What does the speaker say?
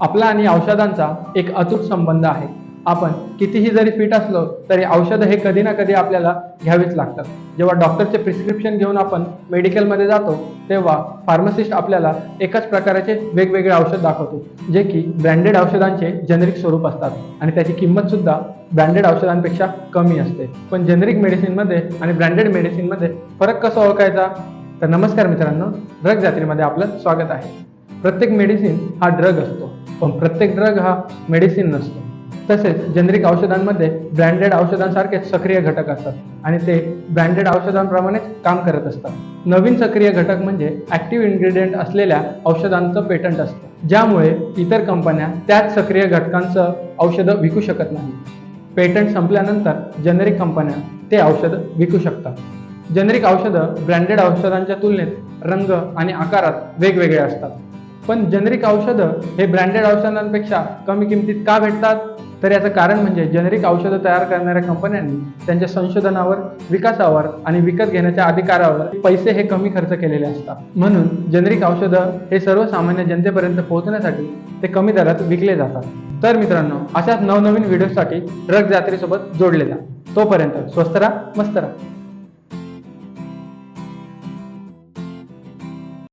आपला आणि औषधांचा एक अचूक संबंध आहे. आपण कितीही जरी फिट असलो तरी औषधं हे कधी ना कधी आपल्याला घ्यावीच लागतात. जेव्हा डॉक्टरचे प्रिस्क्रिप्शन घेऊन आपण मेडिकलमध्ये जातो तेव्हा फार्मसिस्ट आपल्याला एकाच प्रकाराचे वेगवेगळे औषध दाखवतो जे की ब्रँडेड औषधांचे जेनेरिक स्वरूप असतात. आणि त्याची किंमत सुद्धा ब्रँडेड औषधांपेक्षा कमी असते. पण जेनेरिक मेडिसिनमध्ये आणि ब्रँडेड मेडिसिनमध्ये फरक कसा ओळखायचा? तर नमस्कार मित्रांनो ड्रग जात्रेमध्ये आपलं स्वागत आहे. प्रत्येक मेडिसिन हा ड्रग असतो. पण प्रत्येक ड्रग हा मेडिसिन नसतो. तसेच जेनरिक औषधांमध्ये ब्रँडेड औषधांसारखेच सक्रिय घटक असतात आणि ते ब्रँडेड औषधांप्रमाणेच काम करत असतात. नवीन सक्रिय घटक म्हणजे ऍक्टिव्ह इन्ग्रेडियंट असलेल्या औषधांचं पेटंट असतं. ज्यामुळे इतर कंपन्या त्याच सक्रिय घटकांचं औषधं विकू शकत नाही पेटंट संपल्यानंतर जेनेरिक कंपन्या ते औषधं विकू शकतात. जेनेरिक औषधं ब्रँडेड औषधांच्या तुलनेत रंग आणि आकारात वेगवेगळे असतात. पण जेनेरिक औषधं हे ब्रँडेड औषधांपेक्षा कमी किमतीत का भेटतात? तर याचं कारण म्हणजे जेनेरिक औषधं तयार करणाऱ्या कंपन्यांनी त्यांच्या संशोधनावर विकासावर आणि विकत घेण्याच्या अधिकारावर पैसे हे कमी खर्च केलेले असतात. म्हणून जेनेरिक औषधं हे सर्वसामान्य जनतेपर्यंत पोहोचण्यासाठी ते कमी दरात विकले जातात. तर मित्रांनो अशाच नवनवीन व्हिडिओसाठी ड्रग जात्रेसोबत जोडले जा. तोपर्यंत स्वस्त राहा मस्त राहा.